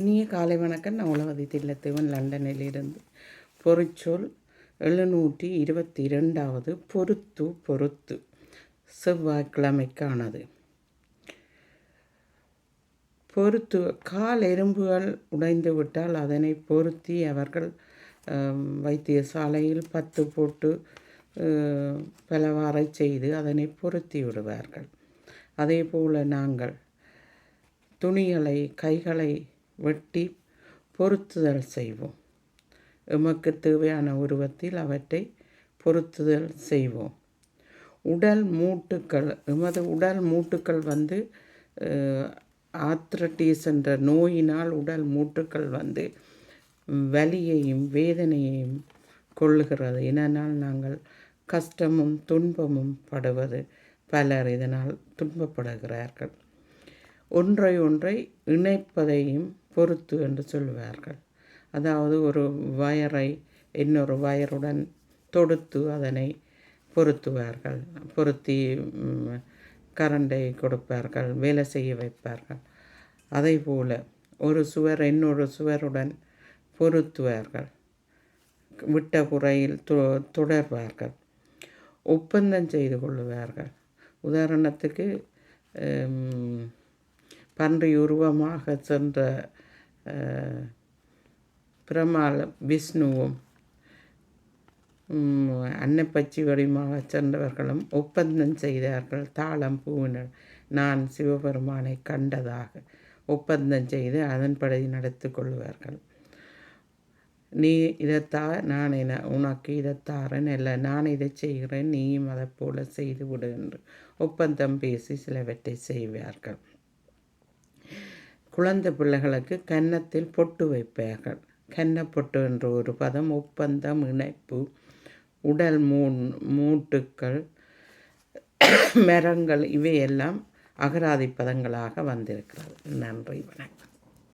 இனிய காலை வணக்கம். நான் உலகதி தில்லத்தேவன் லண்டனிலிருந்து. பொறிச்சொல் எழுநூற்றி இருபத்தி இரண்டாவது பொருத்து பொருத்து செவ்வாய்க்கிழமைக்கானது. பொருத்து கால் எறும்புகள் உடைந்து விட்டால் அதனை பொருத்தி அவர்கள் வைத்தியசாலையில் பத்து போட்டு பலவாறை செய்து அதனை பொருத்தி விடுவார்கள். அதே போல் நாங்கள் துணிகளை கைகளை வெட்டி பொருத்துதல் செய்வோம். எமக்கு தேவையான உருவத்தில் அவற்றை பொருத்துதல் செய்வோம். உடல் மூட்டுக்கள் எமது உடல் மூட்டுக்கள் வந்து ஆத்ரட்டிஸ் என்ற நோயினால் உடல் மூட்டுக்கள் வந்து வலியையும் வேதனையையும் கொள்ளுகிறது. இதனால் நாங்கள் கஷ்டமும் துன்பமும் படுவது பலர் இதனால் துன்பப்படுகிறார்கள். ஒன்றை ஒன்றை இணைப்பதையும் பொருத்து என்று சொல்வார்கள் அதாவது ஒரு வயரை இன்னொரு வயருடன் தொடுத்து அதனை பொருத்துவார்கள். பொருத்தி கரண்டை கொடுப்பார்கள் வேலை செய்ய வைப்பார்கள். அதே போல் ஒரு சுவர் இன்னொரு சுவருடன் பொருத்துவார்கள். விட்ட குறையில் தொடர்வார்கள். ஒப்பந்தம் செய்து கொள்ளுவார்கள். உதாரணத்துக்கு பன்றி உருவமாக சென்ற பிரமால விஷ்ணுவும் அன்னப்பச்சி வடிவமாக சென்றவர்களும் ஒப்பந்தம் செய்தார்கள். தாளம் பூவினர் நான் சிவபெருமானை கண்டதாக ஒப்பந்தம் செய்து அதன்படி நடத்தி கொள்வார்கள். நீ இதைத்தா நான் என உனக்கு இதைத்தாரன் இல்லை நான் இதை செய்கிறேன். நீயும் அதை போல செய்து விடு என்று ஒப்பந்தம் பேசி சிலவற்றை செய்வார்கள். குழந்தை பிள்ளைகளுக்கு கன்னத்தில் பொட்டு வைப்பார்கள். கன்னப்பொட்டு என்ற ஒரு பதம் ஒப்பந்தம் இணைப்பு உடல் மூ மூட்டுக்கள் மரங்கள் இவையெல்லாம் அகராதி பதங்களாக வந்திருக்கிறது. நன்றி வணக்கம்.